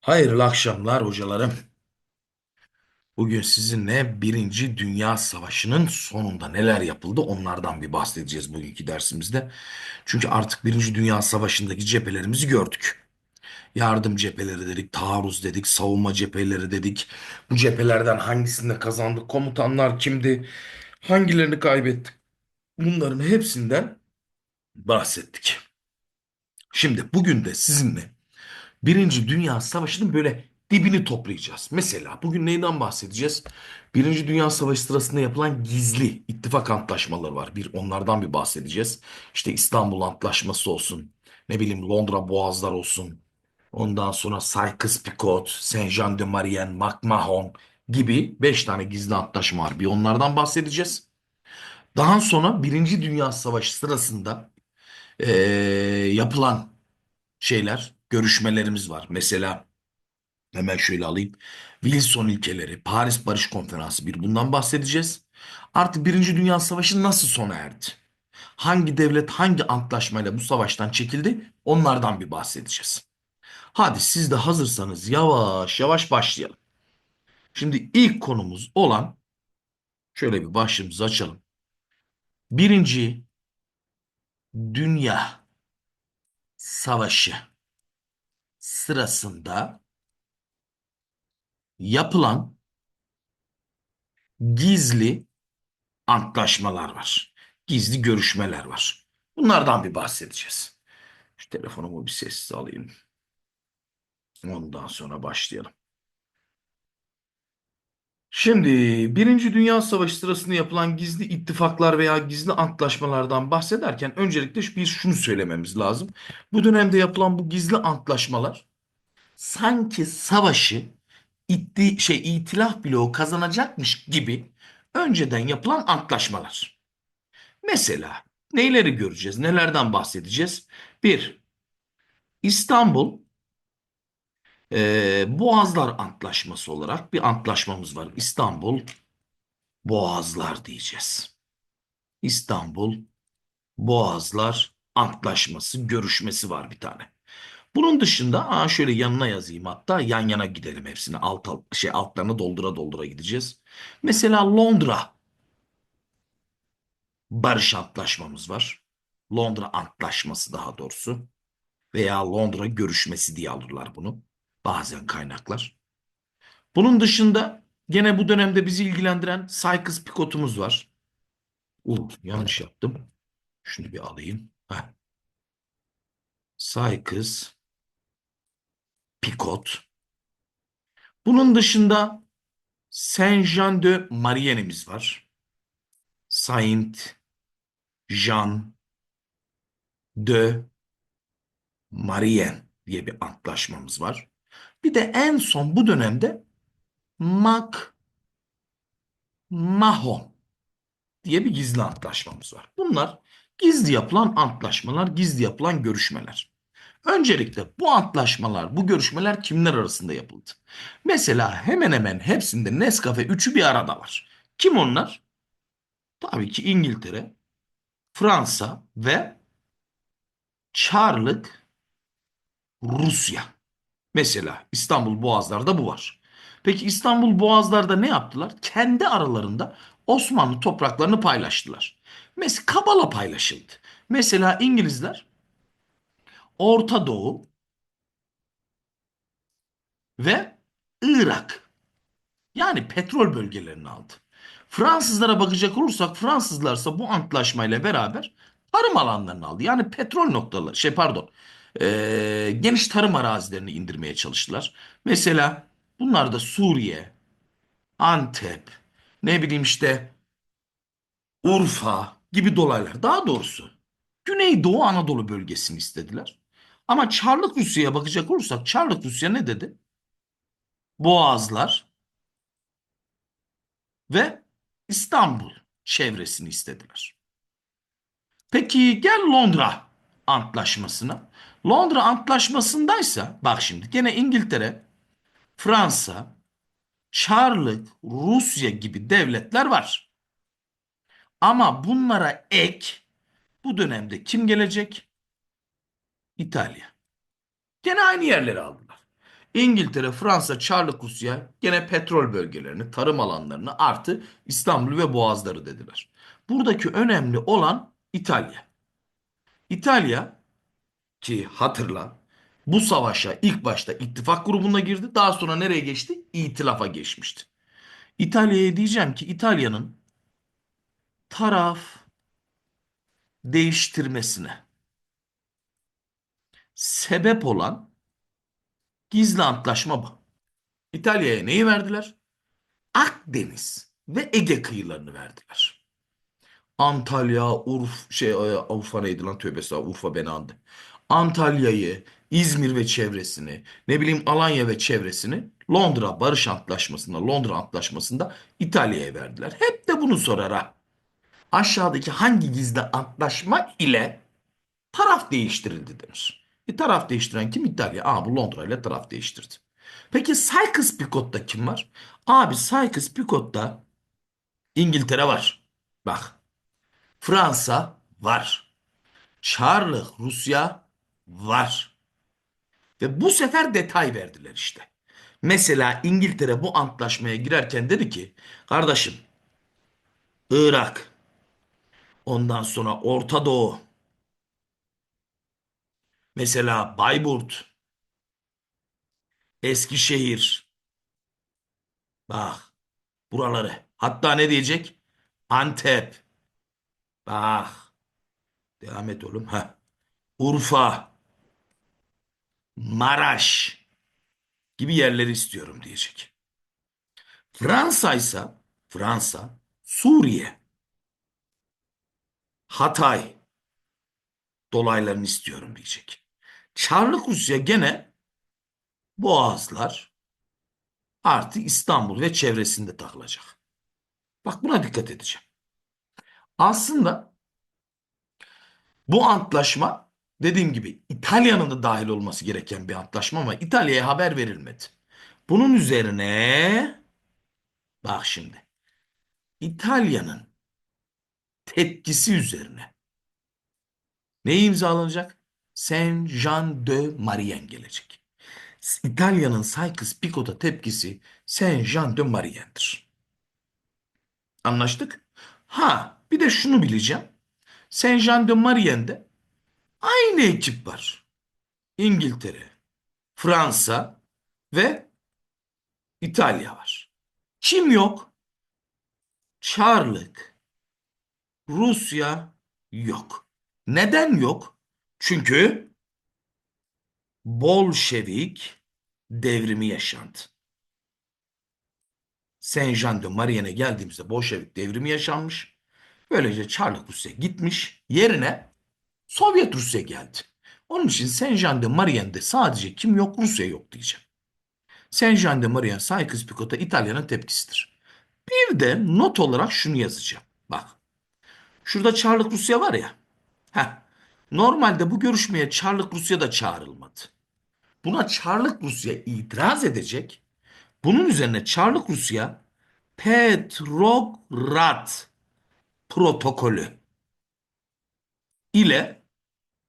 Hayırlı akşamlar hocalarım. Bugün sizinle Birinci Dünya Savaşı'nın sonunda neler yapıldı onlardan bir bahsedeceğiz bugünkü dersimizde. Çünkü artık Birinci Dünya Savaşı'ndaki cephelerimizi gördük. Yardım cepheleri dedik, taarruz dedik, savunma cepheleri dedik. Bu cephelerden hangisinde kazandık, komutanlar kimdi, hangilerini kaybettik? Bunların hepsinden bahsettik. Şimdi bugün de sizinle Birinci Dünya Savaşı'nın böyle dibini toplayacağız. Mesela bugün neyden bahsedeceğiz? Birinci Dünya Savaşı sırasında yapılan gizli ittifak antlaşmaları var. Bir onlardan bir bahsedeceğiz. İşte İstanbul Antlaşması olsun. Ne bileyim Londra Boğazlar olsun. Ondan sonra Sykes-Picot, Saint-Jean-de-Maurienne, McMahon gibi 5 tane gizli antlaşma var. Bir onlardan bahsedeceğiz. Daha sonra Birinci Dünya Savaşı sırasında eee, yapılan şeyler, görüşmelerimiz var. Mesela hemen şöyle alayım. Wilson ilkeleri, Paris Barış Konferansı bir bundan bahsedeceğiz. Artık Birinci Dünya Savaşı nasıl sona erdi? Hangi devlet hangi antlaşmayla bu savaştan çekildi? Onlardan bir bahsedeceğiz. Hadi siz de hazırsanız yavaş yavaş başlayalım. Şimdi ilk konumuz olan şöyle bir başlığımızı açalım. Birinci Dünya Savaşı sırasında yapılan gizli antlaşmalar var. Gizli görüşmeler var. Bunlardan bir bahsedeceğiz. Şu telefonumu bir sessiz alayım. Ondan sonra başlayalım. Şimdi Birinci Dünya Savaşı sırasında yapılan gizli ittifaklar veya gizli antlaşmalardan bahsederken öncelikle bir şunu söylememiz lazım. Bu dönemde yapılan bu gizli antlaşmalar sanki savaşı itti, şey itilaf bloğu kazanacakmış gibi önceden yapılan antlaşmalar. Mesela neyleri göreceğiz? Nelerden bahsedeceğiz? Bir, İstanbul e, Boğazlar Antlaşması olarak bir antlaşmamız var. İstanbul Boğazlar diyeceğiz. İstanbul Boğazlar Antlaşması görüşmesi var bir tane. Bunun dışında aa şöyle yanına yazayım hatta yan yana gidelim hepsini alt, alt şey altlarını doldura doldura gideceğiz. Mesela Londra Barış Antlaşmamız var. Londra Antlaşması daha doğrusu veya Londra görüşmesi diye alırlar bunu. Bazen kaynaklar. Bunun dışında gene bu dönemde bizi ilgilendiren Sykes-Picot'umuz var. Uh, yanlış yaptım. Şunu bir alayım. Heh. Sykes, Picot. Bunun dışında Saint-Jean de Marienne'imiz var. Saint Jean de Marienne diye bir antlaşmamız var. Bir de en son bu dönemde McMahon diye bir gizli antlaşmamız var. Bunlar gizli yapılan antlaşmalar, gizli yapılan görüşmeler. Öncelikle bu antlaşmalar, bu görüşmeler kimler arasında yapıldı? Mesela hemen hemen hepsinde Nescafe üçü bir arada var. Kim onlar? Tabii ki İngiltere, Fransa ve Çarlık Rusya. Mesela İstanbul Boğazlar'da bu var. Peki İstanbul Boğazlar'da ne yaptılar? Kendi aralarında Osmanlı topraklarını paylaştılar. Mesela Kabala paylaşıldı. Mesela İngilizler Orta Doğu ve Irak yani petrol bölgelerini aldı. Fransızlara bakacak olursak Fransızlarsa bu antlaşmayla beraber tarım alanlarını aldı. Yani petrol noktaları şey pardon eee, geniş tarım arazilerini indirmeye çalıştılar. Mesela bunlar da Suriye, Antep, ne bileyim işte Urfa gibi dolaylar. Daha doğrusu Güneydoğu Anadolu bölgesini istediler. Ama Çarlık Rusya'ya bakacak olursak Çarlık Rusya ne dedi? Boğazlar ve İstanbul çevresini istediler. Peki gel Londra Antlaşması'na. Londra Antlaşması'ndaysa bak şimdi gene İngiltere, Fransa, Çarlık, Rusya gibi devletler var. Ama bunlara ek bu dönemde kim gelecek? İtalya. Gene aynı yerleri aldılar. İngiltere, Fransa, Çarlık Rusya gene petrol bölgelerini, tarım alanlarını artı İstanbul ve Boğazları dediler. Buradaki önemli olan İtalya. İtalya ki hatırla bu savaşa ilk başta ittifak grubuna girdi. Daha sonra nereye geçti? İtilafa geçmişti. İtalya'ya diyeceğim ki İtalya'nın taraf değiştirmesine sebep olan gizli antlaşma bu. İtalya'ya neyi verdiler? Akdeniz ve Ege kıyılarını verdiler. Antalya, Urf, şey, Urfa neydi lan tövbe Urfa beni andı. Antalya'yı, İzmir ve çevresini, ne bileyim Alanya ve çevresini Londra Barış Antlaşması'nda, Londra Antlaşması'nda İtalya'ya verdiler. Hep de bunu sorar. Aşağıdaki hangi gizli antlaşma ile taraf değiştirildi denir. E taraf değiştiren kim? İtalya. Aa bu Londra ile taraf değiştirdi. Peki Sykes-Picot'ta kim var? Abi Sykes-Picot'ta İngiltere var. Bak. Fransa var. Çarlık Rusya var. Ve bu sefer detay verdiler işte. Mesela İngiltere bu antlaşmaya girerken dedi ki kardeşim Irak ondan sonra Orta Doğu mesela Bayburt Eskişehir bak buraları. Hatta ne diyecek? Antep. Bak devam et oğlum. Ha Urfa Maraş gibi yerleri istiyorum diyecek. Fransa ise Fransa, Suriye, Hatay dolaylarını istiyorum diyecek. Çarlık Rusya gene Boğazlar artı İstanbul ve çevresinde takılacak. Bak buna dikkat edeceğim. Aslında bu antlaşma dediğim gibi İtalya'nın da dahil olması gereken bir antlaşma ama İtalya'ya haber verilmedi. Bunun üzerine bak şimdi İtalya'nın tepkisi üzerine ne imzalanacak? Saint Jean de Maurienne gelecek. İtalya'nın Sykes-Picot'a tepkisi Saint Jean de Maurienne'dir. Anlaştık? Ha bir de şunu bileceğim. Saint Jean de Maurienne'de aynı ekip var. İngiltere, Fransa ve İtalya var. Kim yok? Çarlık, Rusya yok. Neden yok? Çünkü Bolşevik devrimi yaşandı. Saint Jean de Marienne'e geldiğimizde Bolşevik devrimi yaşanmış. Böylece Çarlık Rusya gitmiş. Yerine Sovyet Rusya geldi. Onun için Saint Jean de Marienne'de sadece kim yok Rusya yok diyeceğim. Saint Jean de Marienne Sykes-Picot'a İtalya'nın tepkisidir. Bir de not olarak şunu yazacağım. Bak. Şurada Çarlık Rusya var ya. Heh. Normalde bu görüşmeye Çarlık Rusya da çağrılmadı. Buna Çarlık Rusya itiraz edecek. Bunun üzerine Çarlık Rusya Petrograd protokolü ile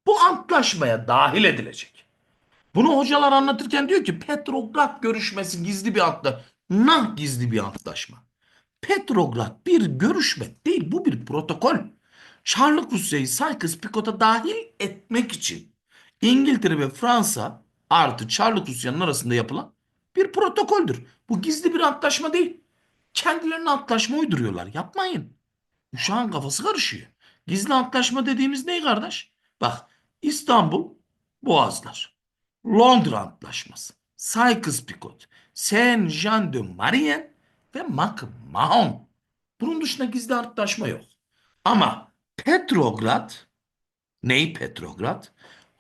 bu antlaşmaya dahil edilecek. Bunu hocalar anlatırken diyor ki Petrograd görüşmesi gizli bir antlaşma. Nah gizli bir antlaşma. Petrograd bir görüşme değil bu bir protokol. Çarlık Rusya'yı Sykes-Picot'a dahil etmek için İngiltere ve Fransa artı Çarlık Rusya'nın arasında yapılan bir protokoldür. Bu gizli bir antlaşma değil. Kendilerine antlaşma uyduruyorlar. Yapmayın. Uşağın kafası karışıyor. Gizli antlaşma dediğimiz ne kardeş? Bak İstanbul Boğazlar. Londra Antlaşması. Sykes-Picot. Saint Jean de Maurienne ve McMahon. Bunun dışında gizli antlaşma yok. Ama Petrograd ney Petrograd?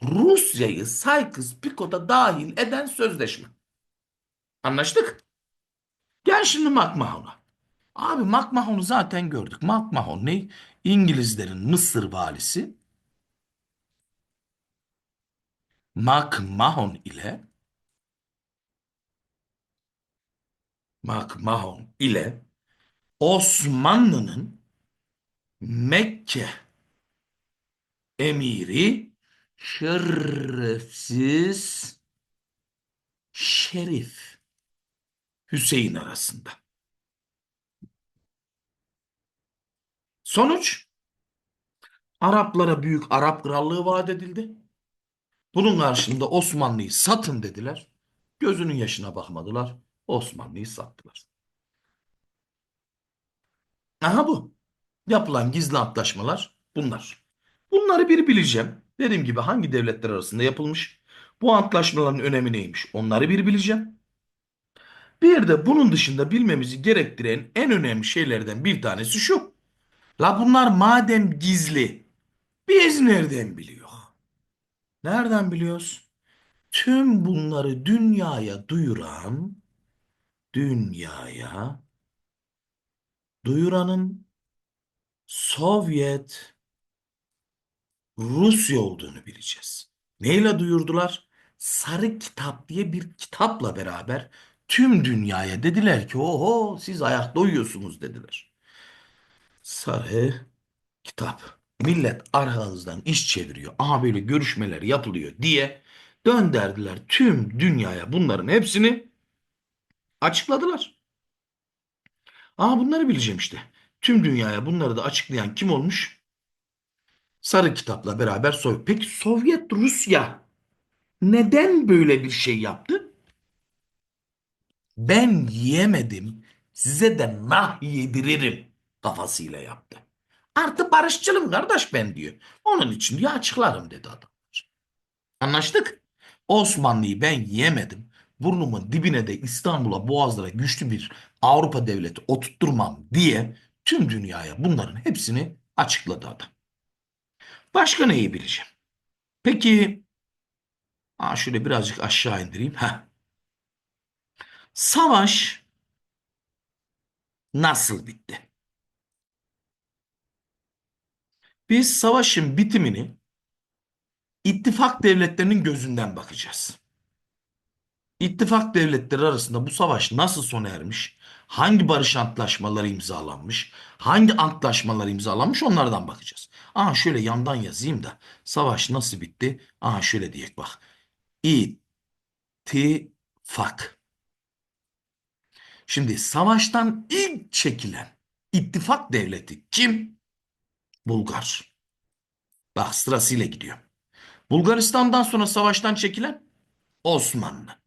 Rusya'yı Sykes-Picot'a dahil eden sözleşme. Anlaştık? Gel şimdi McMahon'a. Abi McMahon'u zaten gördük. McMahon ne? İngilizlerin Mısır valisi. McMahon ile McMahon ile Osmanlı'nın Mekke emiri şerefsiz Şerif Hüseyin arasında. Sonuç Araplara büyük Arap krallığı vaat edildi. Bunun karşılığında Osmanlı'yı satın dediler. Gözünün yaşına bakmadılar. Osmanlı'yı sattılar. Aha bu. Yapılan gizli antlaşmalar bunlar. Bunları bir bileceğim. Dediğim gibi hangi devletler arasında yapılmış? Bu antlaşmaların önemi neymiş? Onları bir bileceğim. Bir de bunun dışında bilmemizi gerektiren en önemli şeylerden bir tanesi şu. La bunlar madem gizli, biz nereden biliyor? Nereden biliyoruz? Tüm bunları dünyaya duyuran, dünyaya duyuranın Sovyet Rusya olduğunu bileceğiz. Neyle duyurdular? Sarı Kitap diye bir kitapla beraber tüm dünyaya dediler ki oho siz ayakta uyuyorsunuz dediler. Sarı Kitap. Millet arkanızdan iş çeviriyor. Aha böyle görüşmeler yapılıyor diye dönderdiler tüm dünyaya bunların hepsini açıkladılar. Aa bunları bileceğim işte. Tüm dünyaya bunları da açıklayan kim olmuş? Sarı kitapla beraber Sovyet. Peki Sovyet Rusya neden böyle bir şey yaptı? Ben yiyemedim. Size de nah yediririm kafasıyla yaptı. Artı barışçılım kardeş ben diyor. Onun için diyor açıklarım dedi adam. Anlaştık. Osmanlı'yı ben yiyemedim. Burnumun dibine de İstanbul'a Boğazlara güçlü bir Avrupa devleti oturtturmam diye tüm dünyaya bunların hepsini açıkladı adam. Başka neyi bileceğim? Peki aa şöyle birazcık aşağı indireyim. Heh. Savaş nasıl bitti? Biz savaşın bitimini ittifak devletlerinin gözünden bakacağız. İttifak devletleri arasında bu savaş nasıl sona ermiş? Hangi barış antlaşmaları imzalanmış? Hangi antlaşmalar imzalanmış? Onlardan bakacağız. Aha şöyle yandan yazayım da savaş nasıl bitti? Aha şöyle diyek bak. İttifak. Şimdi savaştan ilk çekilen ittifak devleti kim? Bulgar. Bak sırasıyla gidiyor. Bulgaristan'dan sonra savaştan çekilen Osmanlı.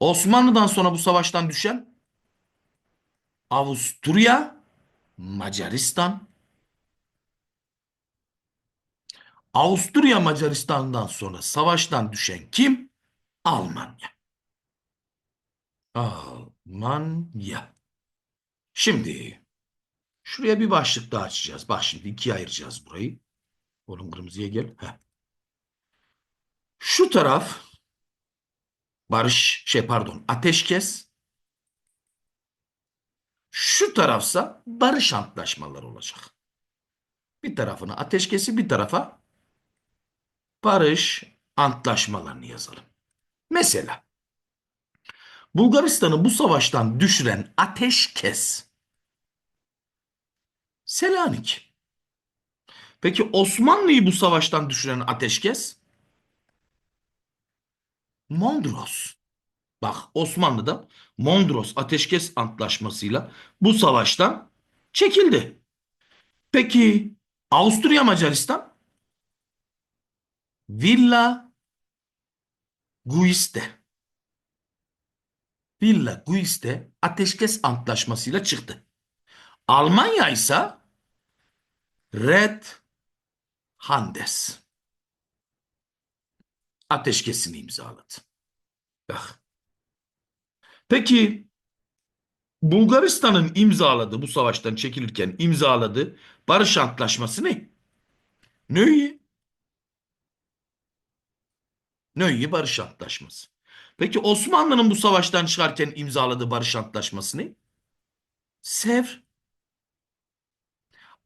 Osmanlı'dan sonra bu savaştan düşen Avusturya, Macaristan. Avusturya Macaristan'dan sonra savaştan düşen kim? Almanya. Almanya. Şimdi şuraya bir başlık daha açacağız. Bak şimdi ikiye ayıracağız burayı. Oğlum kırmızıya gel. Heh. Şu taraf barış şey pardon ateşkes. Şu tarafsa barış antlaşmaları olacak. Bir tarafına ateşkesi bir tarafa barış antlaşmalarını yazalım. Mesela Bulgaristan'ı bu savaştan düşüren ateşkes Selanik. Peki Osmanlı'yı bu savaştan düşüren ateşkes Mondros. Bak Osmanlı'da Mondros Ateşkes Antlaşması'yla bu savaştan çekildi. Peki Avusturya Macaristan? Villa Guiste. Villa Guiste Ateşkes Antlaşması'yla çıktı. Almanya ise Red Handes ateşkesini imzaladı. Bak. Peki Bulgaristan'ın imzaladığı bu savaştan çekilirken imzaladığı barış antlaşması ne? Nöyi? Nöyi barış antlaşması. Peki Osmanlı'nın bu savaştan çıkarken imzaladığı barış antlaşması ne? Sevr.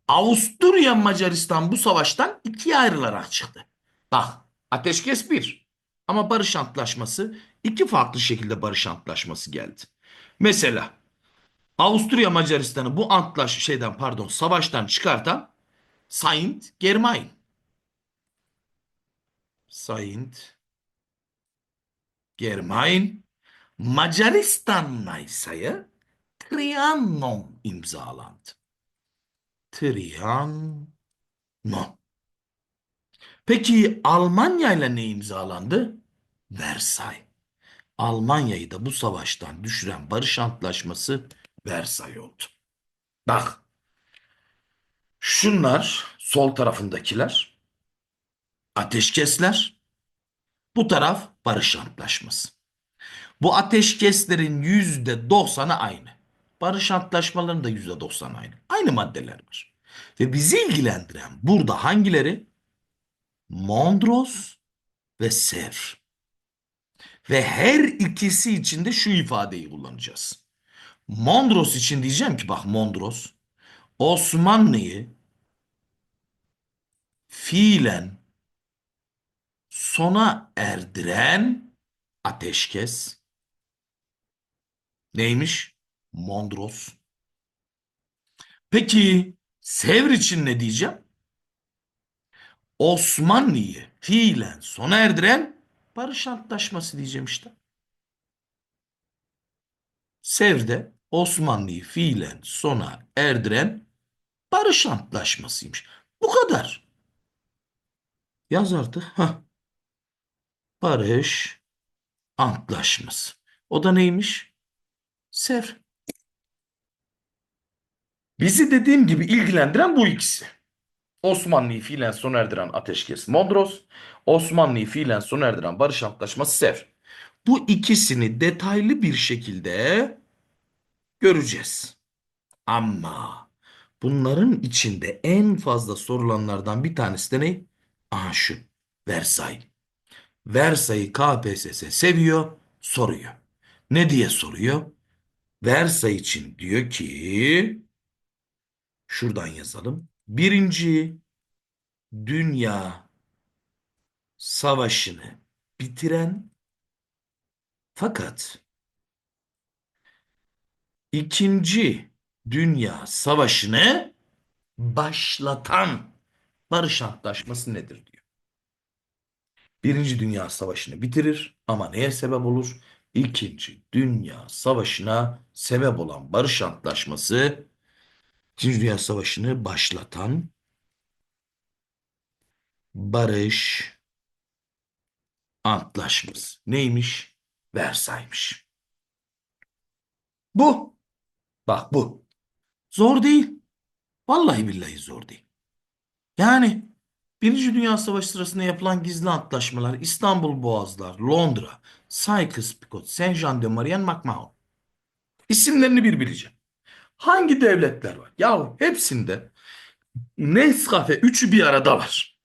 Avusturya Macaristan bu savaştan ikiye ayrılarak çıktı. Bak ateşkes bir. Ama barış antlaşması iki farklı şekilde barış antlaşması geldi. Mesela Avusturya Macaristan'ı bu antlaş şeyden pardon savaştan çıkartan Saint Germain. Saint Germain, Macaristan'la ise Trianon imzalandı. Trianon. Peki Almanya ile ne imzalandı? Versay. Almanya'yı da bu savaştan düşüren barış antlaşması Versay oldu. Bak. Şunlar sol tarafındakiler ateşkesler. Bu taraf barış antlaşması. Bu ateşkeslerin yüzde doksanı aynı. Barış antlaşmalarının da yüzde doksanı aynı. Aynı maddeler var. Ve bizi ilgilendiren burada hangileri? Mondros ve Sevr. Ve her ikisi için de şu ifadeyi kullanacağız. Mondros için diyeceğim ki bak Mondros Osmanlı'yı fiilen sona erdiren ateşkes neymiş? Mondros. Peki Sevr için ne diyeceğim? Osmanlı'yı fiilen sona erdiren barış antlaşması diyeceğim işte. Sevr'de Osmanlı'yı fiilen sona erdiren barış antlaşmasıymış. Bu kadar. Yaz artık. Hah. Barış antlaşması. O da neymiş? Sevr. Bizi dediğim gibi ilgilendiren bu ikisi. Osmanlı'yı fiilen sona erdiren ateşkes Mondros, Osmanlı'yı fiilen sona erdiren barış antlaşması Sevr. Bu ikisini detaylı bir şekilde göreceğiz. Ama bunların içinde en fazla sorulanlardan bir tanesi de ne? Aha. Versay. Versay'ı KPSS seviyor, soruyor. Ne diye soruyor? Versay için diyor ki şuradan yazalım. Birinci Dünya Savaşı'nı bitiren fakat İkinci Dünya Savaşı'nı başlatan barış antlaşması nedir diyor. Birinci Dünya Savaşı'nı bitirir ama neye sebep olur? İkinci Dünya Savaşı'na sebep olan barış antlaşması İkinci Dünya Savaşı'nı başlatan barış antlaşması. Neymiş? Versaymış. Bu. Bak bu. Zor değil. Vallahi billahi zor değil. Yani Birinci Dünya Savaşı sırasında yapılan gizli antlaşmalar İstanbul Boğazlar, Londra, Sykes-Picot, Saint-Jean-de-Maurienne, MacMahon. İsimlerini bir bileceğim. Hangi devletler var? Ya hepsinde Nescafe üçü bir arada var.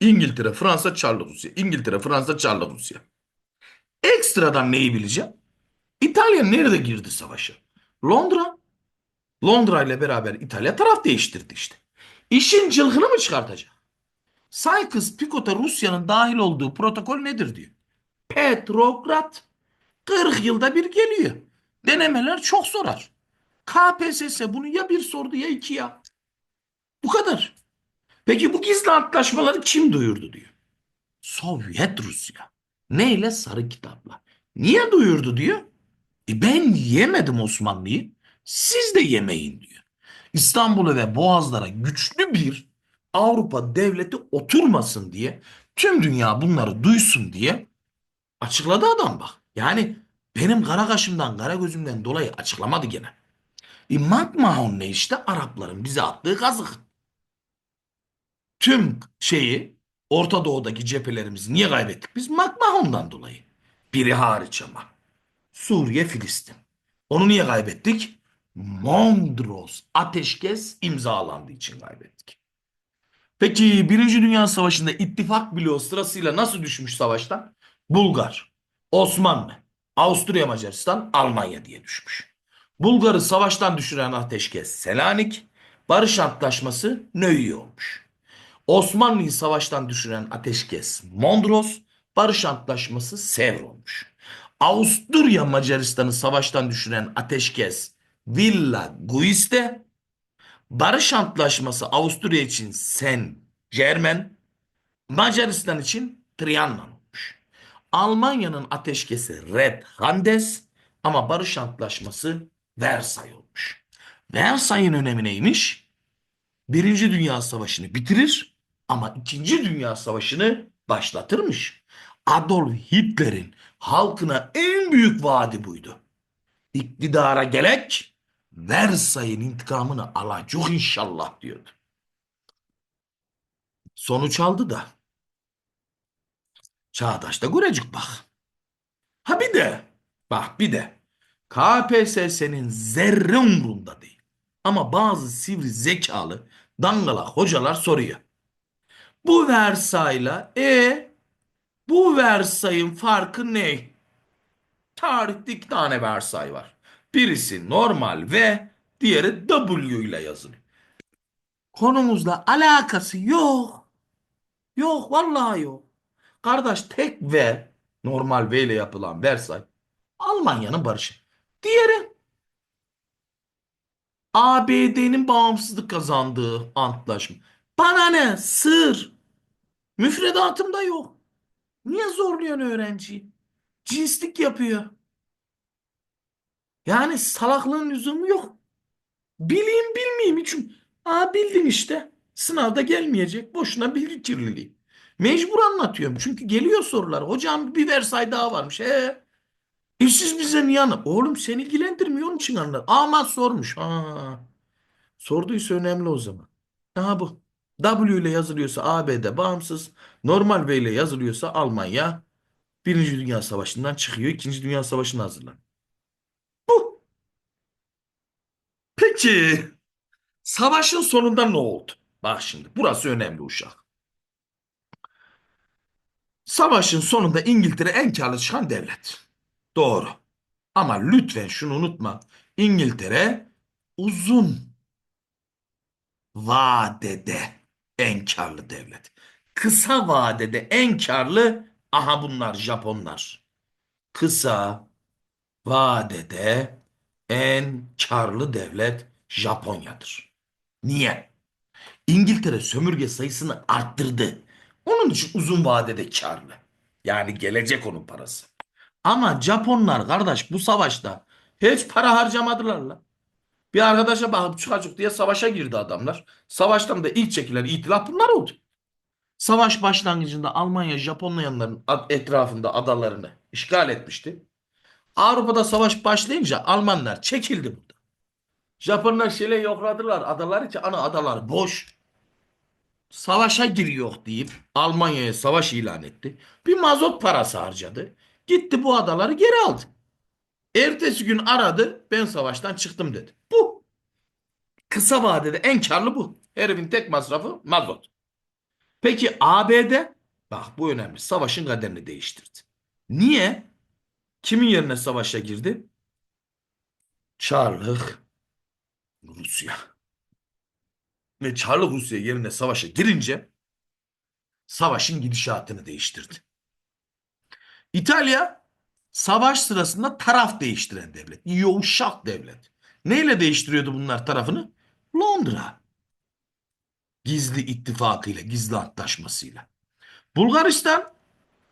İngiltere, Fransa, Çarlı Rusya. İngiltere, Fransa, Çarlı Rusya. Ekstradan neyi bileceğim? İtalya nerede girdi savaşa? Londra. Londra ile beraber İtalya taraf değiştirdi işte. İşin cılkını mı çıkartacak? Sykes-Picot'a Rusya'nın dahil olduğu protokol nedir diyor. Petrograd 40 yılda bir geliyor. Denemeler çok sorar. KPSS bunu ya bir sordu ya iki ya. Bu kadar. Peki bu gizli antlaşmaları kim duyurdu diyor. Sovyet Rusya. Neyle? Sarı kitapla. Niye duyurdu diyor. E ben yemedim Osmanlı'yı. Siz de yemeyin diyor. İstanbul'a ve Boğazlara güçlü bir Avrupa devleti oturmasın diye tüm dünya bunları duysun diye açıkladı adam bak. Yani benim kara kaşımdan kara gözümden dolayı açıklamadı gene. E McMahon ne işte Arapların bize attığı kazık. Tüm şeyi Orta Doğu'daki cephelerimizi niye kaybettik? Biz McMahon'dan dolayı. Biri hariç ama. Suriye, Filistin. Onu niye kaybettik? Mondros ateşkes imzalandığı için kaybettik. Peki Birinci Dünya Savaşı'nda ittifak bloğu sırasıyla nasıl düşmüş savaştan? Bulgar, Osmanlı, Avusturya Macaristan, Almanya diye düşmüş. Bulgar'ı savaştan düşüren ateşkes Selanik, Barış Antlaşması Nöiy olmuş. Osmanlı'yı savaştan düşüren ateşkes Mondros, Barış Antlaşması Sevr olmuş. Avusturya Macaristan'ı savaştan düşüren ateşkes Villa Guiste, Barış Antlaşması Avusturya için Sen Germen, Macaristan için Trianon olmuş. Almanya'nın ateşkesi Red Handes ama barış antlaşması Versay olmuş. Versay'ın önemi neymiş? Birinci Dünya Savaşı'nı bitirir ama İkinci Dünya Savaşı'nı başlatırmış. Adolf Hitler'in halkına en büyük vaadi buydu. İktidara gelek Versay'ın intikamını alacak inşallah diyordu. Sonuç aldı da. Çağdaş'ta görecek bak. Ha bir de bak bir de KPSS'nin zerre umrunda değil. Ama bazı sivri zekalı dangala hocalar soruyor. Bu Versay'la e bu Versay'ın farkı ne? Tarihte iki tane Versay var. Birisi normal V, diğeri W ile yazılıyor. Konumuzla alakası yok. Yok vallahi yok. Kardeş tek V, normal V ile yapılan Versay Almanya'nın barışı. Diğeri ABD'nin bağımsızlık kazandığı antlaşma. Bana ne? Sır. Müfredatımda yok. Niye zorluyorsun öğrenciyi? Cinslik yapıyor. Yani salaklığın lüzumu yok. Bileyim bilmeyeyim için. Aa bildin işte. Sınavda gelmeyecek. Boşuna bilgi kirliliği. Mecbur anlatıyorum. Çünkü geliyor sorular. Hocam bir versay daha varmış. He. E siz bize niye anlat? Oğlum seni ilgilendirmiyor onun için anlat. Ama sormuş. Ha. Sorduysa önemli o zaman. Aha bu. W ile yazılıyorsa ABD bağımsız. Normal V ile yazılıyorsa Almanya Birinci Dünya Savaşı'ndan çıkıyor. İkinci Dünya Savaşı'na hazırlan. Bu. Peki savaşın sonunda ne oldu? Bak şimdi burası önemli uşak. Savaşın sonunda İngiltere en karlı çıkan devlet. Doğru. Ama lütfen şunu unutma. İngiltere uzun vadede en karlı devlet. Kısa vadede en karlı aha bunlar Japonlar. Kısa vadede en karlı devlet Japonya'dır. Niye? İngiltere sömürge sayısını arttırdı. Onun için uzun vadede karlı. Yani gelecek onun parası. Ama Japonlar kardeş bu savaşta hiç para harcamadılar la. Bir arkadaşa bakıp çıkacak diye savaşa girdi adamlar. Savaştan da ilk çekilen itilaf bunlar oldu. Savaş başlangıcında Almanya Japonların ad- etrafında adalarını işgal etmişti. Avrupa'da savaş başlayınca Almanlar çekildi burada. Japonlar şöyle yokladılar adaları ki ana adalar boş. Savaşa giriyor deyip Almanya'ya savaş ilan etti. Bir mazot parası harcadı. Gitti bu adaları geri aldı. Ertesi gün aradı ben savaştan çıktım dedi. Bu. Kısa vadede en karlı bu. Herifin tek masrafı mazot. Peki ABD? Bak bu önemli. Savaşın kaderini değiştirdi. Niye? Kimin yerine savaşa girdi? Çarlık Rusya. Ve Çarlık Rusya yerine savaşa girince savaşın gidişatını değiştirdi. İtalya savaş sırasında taraf değiştiren devlet. Yavşak devlet. Neyle değiştiriyordu bunlar tarafını? Londra. Gizli ittifakıyla, gizli antlaşmasıyla. Bulgaristan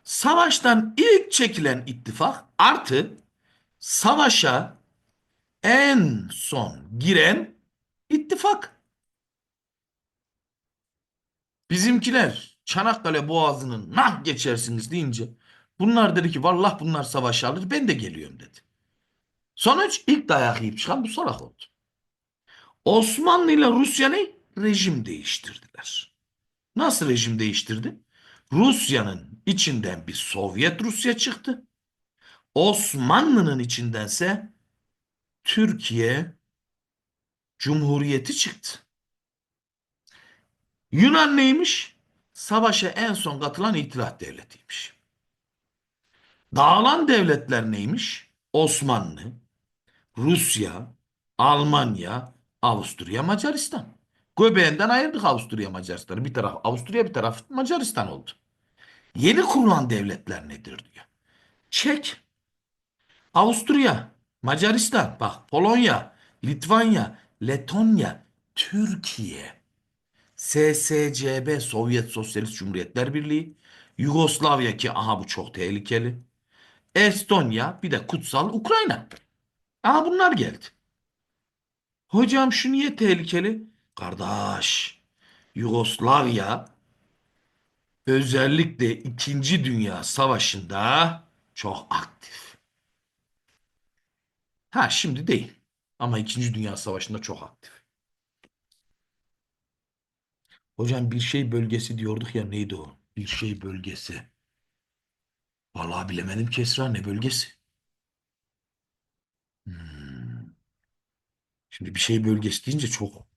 savaştan ilk çekilen ittifak artı savaşa en son giren ittifak. Bizimkiler Çanakkale Boğazı'nın nah geçersiniz deyince bunlar dedi ki vallah bunlar savaşa alır ben de geliyorum dedi. Sonuç ilk dayak yiyip çıkan bu salak oldu. Osmanlı ile Rusya ne? Rejim değiştirdiler. Nasıl rejim değiştirdi? Rusya'nın içinden bir Sovyet Rusya çıktı. Osmanlı'nın içindense Türkiye Cumhuriyeti çıktı. Yunan neymiş? Savaşa en son katılan itilaf devletiymiş. Dağılan devletler neymiş? Osmanlı, Rusya, Almanya, Avusturya, Macaristan. Göbeğinden ayırdık Avusturya, Macaristan'ı. Bir taraf Avusturya, bir taraf Macaristan oldu. Yeni kurulan devletler nedir diyor. Çek, Avusturya, Macaristan, bak Polonya, Litvanya, Letonya, Türkiye, SSCB Sovyet Sosyalist Cumhuriyetler Birliği, Yugoslavya ki aha bu çok tehlikeli. Estonya bir de kutsal Ukrayna. Aha bunlar geldi. Hocam şu niye tehlikeli? Kardeş, Yugoslavya özellikle İkinci Dünya Savaşı'nda çok aktif. Ha şimdi değil ama İkinci Dünya Savaşı'nda çok aktif. Hocam bir şey bölgesi diyorduk ya neydi o? Bir şey bölgesi. Vallahi bilemedim ki ne bölgesi? Hmm. Şimdi bir şey bölgesi deyince çok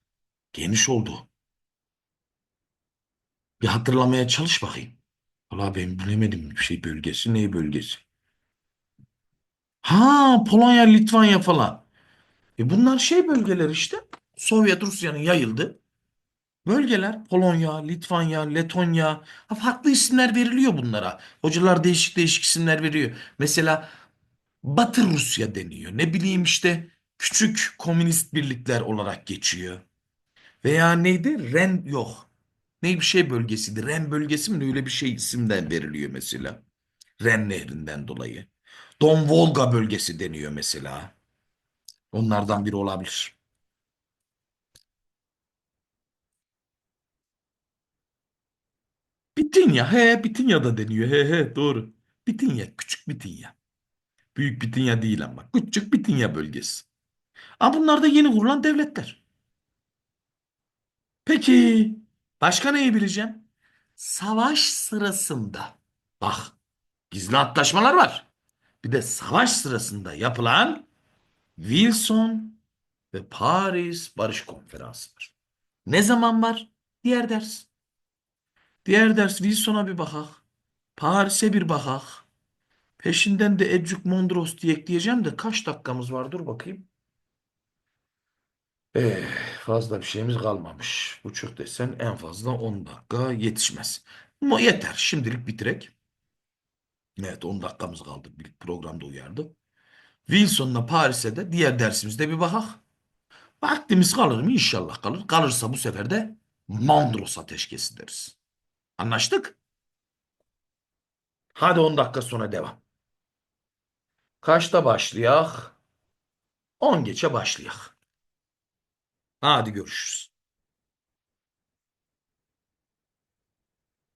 geniş oldu. Bir hatırlamaya çalış bakayım. Vallahi ben bilemedim bir şey bölgesi ne bölgesi? Ha Polonya, Litvanya falan. E bunlar şey bölgeler işte. Sovyet Rusya'nın yayıldı. Bölgeler Polonya, Litvanya, Letonya. Ha, farklı isimler veriliyor bunlara. Hocalar değişik değişik isimler veriyor. Mesela Batı Rusya deniyor. Ne bileyim işte küçük komünist birlikler olarak geçiyor. Veya neydi? Ren yok. Ne bir şey bölgesiydi. Ren bölgesi mi? Öyle bir şey isimden veriliyor mesela. Ren Nehri'nden dolayı. Don Volga bölgesi deniyor mesela. Onlardan biri olabilir. Bitinya. He Bitinya da deniyor. He he doğru. Bitinya. Küçük Bitinya. Büyük Bitinya değil ama. Küçük Bitinya bölgesi. Ama bunlar da yeni kurulan devletler. Peki başka neyi bileceğim? Savaş sırasında. Bak gizli antlaşmalar var. Bir de savaş sırasında yapılan Wilson ve Paris Barış Konferansı var. Ne zaman var? Diğer ders. Diğer ders Wilson'a bir bakak. Paris'e bir bakak. Peşinden de Ecuk Mondros diye ekleyeceğim de kaç dakikamız var? Dur bakayım. Eh, fazla bir şeyimiz kalmamış. Buçuk desen en fazla 10 dakika yetişmez. Ama yeter. Şimdilik bitirek. Evet 10 dakikamız kaldı. Bir programda uyardı. Wilson'la Paris'e de diğer dersimizde bir bakak. Vaktimiz kalır mı? İnşallah kalır. Kalırsa bu sefer de Mondros ateşkesi deriz. Anlaştık? Hadi 10 dakika sonra devam. Kaçta başlayak? 10 geçe başlayak. Hadi görüşürüz.